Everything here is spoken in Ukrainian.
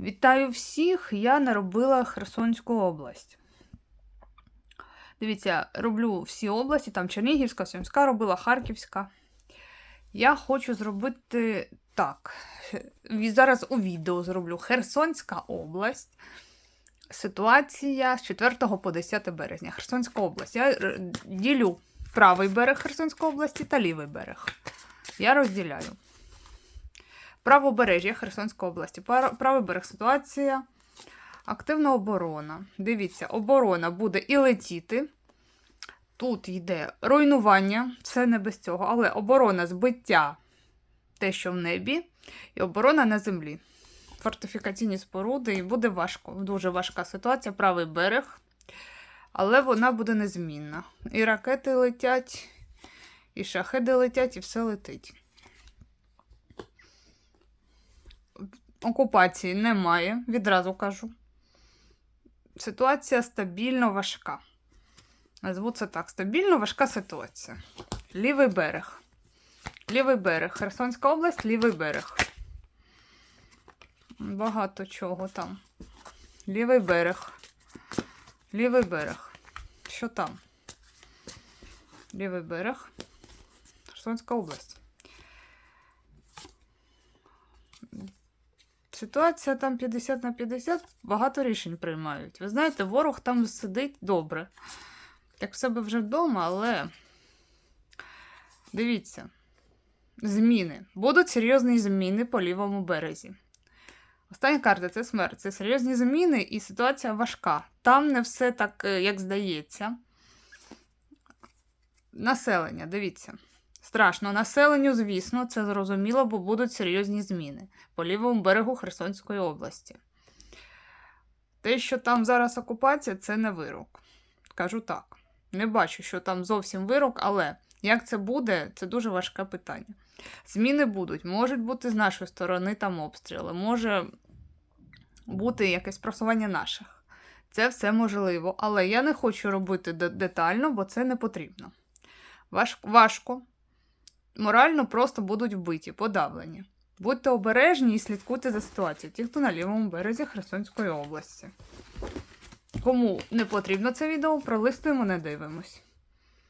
Вітаю всіх! Я наробила Херсонську область. Дивіться, роблю всі області, там Чернігівська, Сумська робила, Харківська. Я хочу зробити так. Зараз у відео зроблю Херсонська область. Ситуація з 4 по 10 березня. Херсонська область. Я ділю правий берег Херсонської області та лівий берег. Я розділяю. Правобережжя Херсонської області. Правий берег ситуація. Активна оборона. Дивіться, оборона буде і летіти. Тут йде руйнування, це не без цього, але оборона збиття те, що в небі, і оборона на землі. Фортифікаційні споруди, і буде важко, дуже важка ситуація, правий берег. Але вона буде незмінна. І ракети летять, і шахеди летять, і все летить. Окупації немає, відразу кажу. Ситуація стабільно важка. Назву це так: стабільно важка ситуація. Лівий берег. Лівий берег. Херсонська область, лівий берег. Багато чого там. Лівий берег. Лівий берег. Що там? Лівий берег. Херсонська область. Ситуація там 50 на 50, багато рішень приймають. Ви знаєте, ворог там сидить добре. Як в себе вже вдома, але дивіться, зміни. Будуть серйозні зміни по лівому березі. Остання карта це смерть. Це серйозні зміни, і ситуація важка. Там не все так, е, як здається. Населення, дивіться. Страшно. Населенню, звісно, це зрозуміло, бо будуть серйозні зміни по лівому берегу Херсонської області. Те, що там зараз окупація, це не вирок. Кажу так. Не бачу, що там зовсім вирок, але як це буде, це дуже важке питання. Зміни будуть, можуть бути з нашої сторони там обстріли, може бути якесь просування наших. Це все можливо, але я не хочу робити де- детально, бо це не потрібно. Важ- важко. Морально просто будуть вбиті, подавлені. Будьте обережні і слідкуйте за ситуацією, ті, хто на лівому березі Херсонської області. Кому не потрібно це відео, пролистуємо, не дивимось.